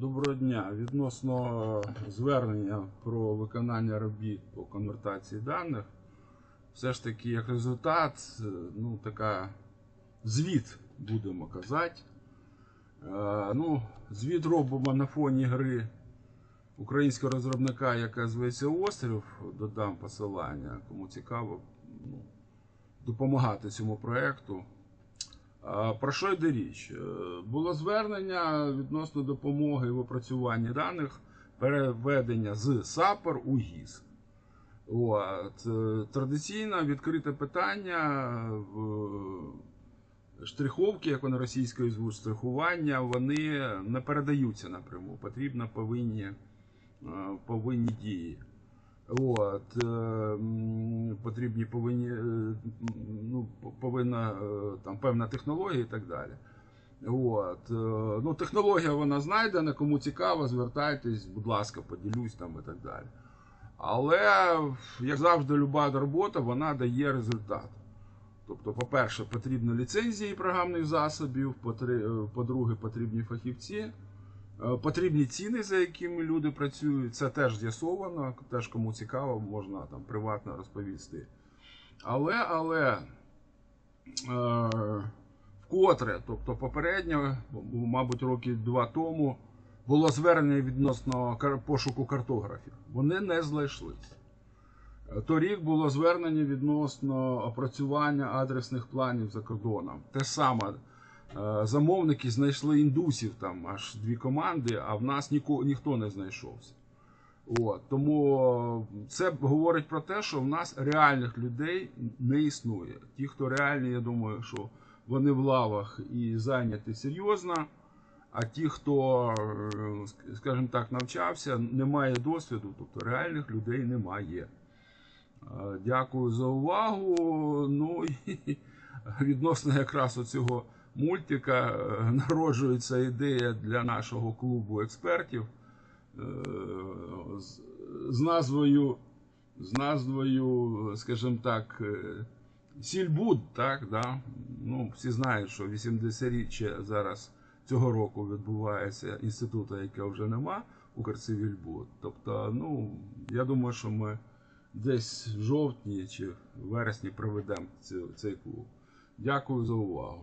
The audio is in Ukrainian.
Доброго дня. Відносно звернення про виконання робіт по конвертації даних, все ж таки, як результат, ну, така звіт, будемо казати. Е, ну, звіт робимо на фоні гри українського розробника, яка зветься Острів. Додам посилання, кому цікаво ну, допомагати цьому проєкту. Про що йде річ? Е, Було звернення відносно допомоги в опрацюванні даних, переведення з САПОР у ГІС. От. е, Традиційно відкрите питання в штриховки, як вони російською звуть, штрихування, вони не передаються напряму. Потрібно повинні, е, повинні дії. От, е, потрібні повинні, е, ну, повинна е, там певна технологія і так далі. От, ну, технологія вона знайдена, кому цікаво, звертайтесь, будь ласка, поділюсь там і так далі. Але, як завжди, люба робота вона дає результат. Тобто, по-перше, потрібні ліцензії програмних засобів, по-друге, потрібні фахівці. Е, Потрібні ціни, за якими люди працюють, це теж з'ясовано, теж кому цікаво, можна там приватно розповісти. Але, але е, вкотре, тобто попередньо, мабуть, роки два тому, було звернення відносно пошуку картографів. Вони не знайшлись. Е, Торік було звернення відносно опрацювання адресних планів за кордоном. Те саме. Е, Замовники знайшли індусів там аж дві команди, а в нас ніко, ніхто не знайшовся. От, тому це говорить про те, що в нас реальних людей не існує. Ті, хто реальні, я думаю, що вони в лавах і зайняті серйозно. А ті, хто, е, скажімо так, навчався, не має досвіду, тобто реальних людей немає. Е, Дякую за увагу. Ну і відносно якраз оцього мультика е, народжується ідея для нашого клубу експертів е, з, назвою, з назвою, скажімо так, е, Сільбуд, так, да? ну, всі знають, що 80-річчя зараз цього року відбувається інституту, якого вже нема, Укрцивільбуд. Тобто, ну, я думаю, що ми десь в жовтні чи в вересні проведемо цей клуб. Дякую за увагу.